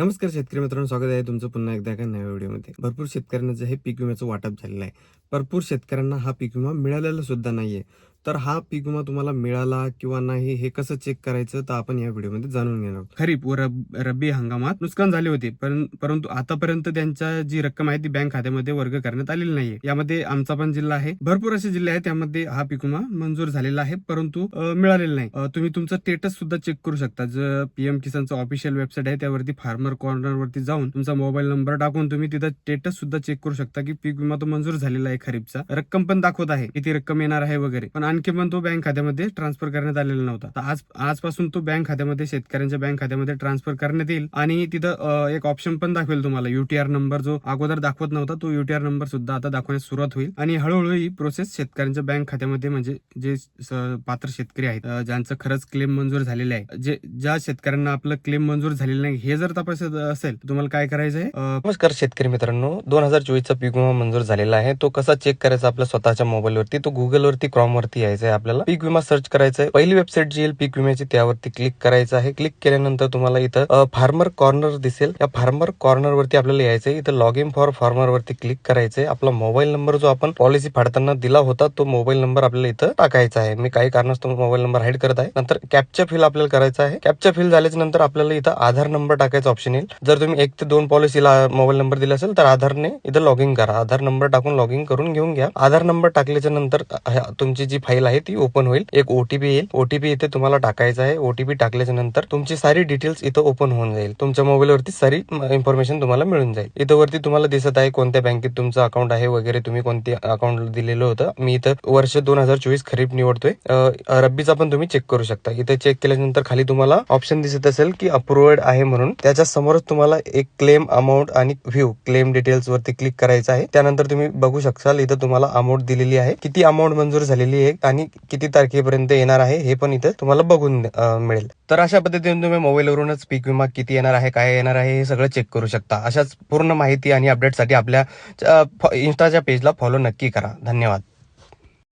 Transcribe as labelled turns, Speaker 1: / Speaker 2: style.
Speaker 1: नमस्कार शेतकरी मित्रांनो स्वागत आहे तुमचं पुन्हा एकदा एका नव्या व्हिडिओमध्ये. भरपूर शेतकऱ्यांना जे हे पीक विम्याचं वाटप झालेलं आहे. भरपूर शेतकऱ्यांना हा पीक विमा मिळालेला सुद्धा नाही आहे तर हा पीक विमा तुम्हाला मिळाला किंवा नाही हे कसं चेक करायचं तर आपण या व्हिडिओमध्ये जाणून घेणार खरीप व रब- रब्बी हंगामात नुकसान झाले होते पण परंतु आतापर्यंत त्यांच्या जी रक्कम आहे ती बँक खात्यामध्ये वर्ग करण्यात आलेली नाहीये. यामध्ये आमचा पण जिल्हा आहे. भरपूर असे जिल्हे आहेत त्यामध्ये हा पीक विमा मंजूर झालेला आहे परंतु मिळालेला नाही. तुम्ही तुमचं स्टेटस सुद्धा चेक करू शकता. जर पीएम किसानचं ऑफिशियल वेबसाईट आहे त्यावरती फार्मर कॉर्नर वरती जाऊन तुमचा मोबाईल नंबर टाकून तुम्ही तिथं स्टेटस सुद्धा चेक करू शकता की पीक विमा तो मंजूर झालेला आहे खरीपचा. रक्कम पण दाखवत आहे किती रक्कम येणार आहे वगैरे. पण आणखी पण तो बँक खात्यामध्ये ट्रान्सफर करण्यात आलेला नव्हता. तर आज आजपासून तो बँक खात्यामध्ये शेतकऱ्यांच्या बँक खात्यामध्ये ट्रान्सफर करण्यात येईल. आणि तिथं एक ऑप्शन पण दाखवेल तुम्हाला. युटीआर नंबर जो अगोदर दाखवत नव्हता तो युटीआर नंबर सुद्धा आता दाखवण्यास सुरुवात होईल. आणि हळूहळू ही प्रोसेस शेतकऱ्यांच्या बँक खात्यामध्ये म्हणजे जे पात्र शेतकरी आहेत ज्यांचं खरंच क्लेम मंजूर झालेलं आहे जे ज्या शेतकऱ्यांना आपलं क्लेम मंजूर झालेलं नाही हे जर तपासत असेल तर तुम्हाला काय करायचं आहे
Speaker 2: नमस्कार शेतकरी मित्रांनो. दोन हजार चोवीसचा पीक विमा मंजूर झालेला आहे. तो कसा चेक करायचा आपल्या स्वतःच्या मोबाईलवरती तो गुगलवरती क्रॉमवरती वरती यायचं आहे आपल्याला. पीक विमा सर्च करायचा आहे पहिली वेबसाईट जी येईल पीक विम्याची त्यावरती क्लिक करायचं आहे. क्लिक केल्यानंतर तुम्हाला इथं फार्मर कॉर्नर दिसेल. या फार्मर कॉर्नर वरती आपल्याला यायचं आहे इथं लॉग इन फॉर फार्मर वरती क्लिक करायचंय. आपला मोबाईल नंबर जो आपण पॉलिसी फाडताना दिला होता तो मोबाईल नंबर आपल्याला इथं टाकायचा आहे. मी काही कारणास्तव मोबाईल नंबर हाईड करत आहे. नंतर कॅपचा फिल आपल्याला करायचा आहे. कॅपचा फिल झाल्याच्यानंतर आपल्याला इथं आधार नंबर टाकायचा ऑप्शन येईल. जर तुम्ही एक ते दोन पॉलिसीला मोबाईल नंबर दिला असेल तर आधारने इथं लॉग इन करा. आधार नंबर टाकून लॉग इन करून घेऊन घ्या. आधार नंबर टाकल्याच्या नंतर तुमची जी फाईल आहे ती ओपन होईल. एक ओटीपी येईल. ओटीपी इथे तुम्हाला टाकायचा आहे. ओटीपी टाकल्याच्या नंतर तुमची सारी डिटेल्स इथं ओपन होऊन जाईल. तुमच्या मोबाईलवरती सारी इन्फॉर्मेशन तुम्हाला मिळून जाईल. इथं वरती तुम्हाला दिसत आहे कोणत्या बँकेत तुमचं अकाउंट आहे वगैरे. तुम्ही कोणते अकाउंट दिलेलं होतं. मी इथं वर्ष दोन हजार चोवीस खरीप निवडतोय. रब्बीचा पण तुम्ही चेक करू शकता. इथे चेक केल्यानंतर खाली तुम्हाला ऑप्शन दिसत असेल की अप्रुव्हड आहे म्हणून. त्याच्या समोरच तुम्हाला एक क्लेम अमाऊंट आणि व्ह्यू क्लेम डिटेल्स वरती क्लिक करायचं आहे. त्यानंतर तुम्ही बघू शकाल इथं तुम्हाला अमाऊंट दिलेली आहे. किती अमाऊंट मंजूर झालेली आहे आणि किती तारखेपर्यंत येणार आहे हे पण इथं तुम्हाला बघून मिळेल. तर अशा पद्धतीने तुम्ही मोबाईलवरूनच पीक विमा किती येणार आहे काय येणार आहे हे सगळं चेक करू शकता. अशाच पूर्ण माहिती आणि अपडेटसाठी आपल्या इन्स्टाच्या पेजला फॉलो नक्की करा. धन्यवाद.